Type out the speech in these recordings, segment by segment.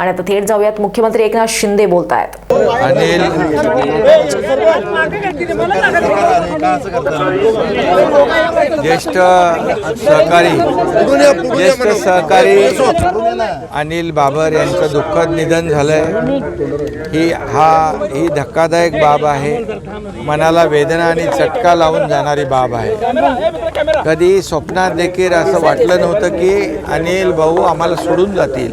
आणि आता थेट जाऊयात मुख्यमंत्री एकनाथ शिंदे बोलतायत. अनिल ज्येष्ठ सहकारी ज्येष्ठ सहकारी अनिल बाबर यांचं दुःखद निधन झालंय. ही हा ही धक्कादायक बाब आहे. मनाला वेदना आणि चटका लावून जाणारी बाब आहे. कधी स्वप्नात देखील असं वाटलं नव्हतं की अनिल भाऊ आम्हाला सोडून जातील.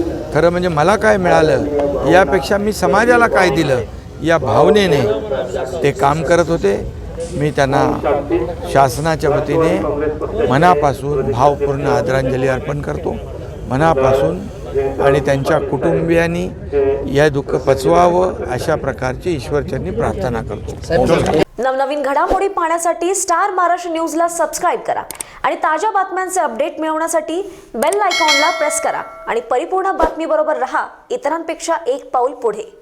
खरं म्हणजे मला काय मिळालं यापेक्षा मी समाजाला काय दिलं या भावनेने ते काम करत होते. मी त्यांना शासनाच्या वतीने मनापासून भावपूर्ण आदरांजली अर्पण करतो. मनापासून आणि त्यांच्या कुटुंबियांनी या दुःख पचवावं अशा प्रकारची ईश्वरचरणी प्रार्थना करतो. नवनवीन घडामोडी पाहण्यासाठी स्टार महाराष्ट्र न्यूजला सबस्क्राईब करा आणि ताज्या बातम्यांचे अपडेट मिळवण्यासाठी बेल आयकॉनला प्रेस करा आणि परिपूर्ण बातमीबरोबर रहा. इतरांपेक्षा एक पाऊल पुढे.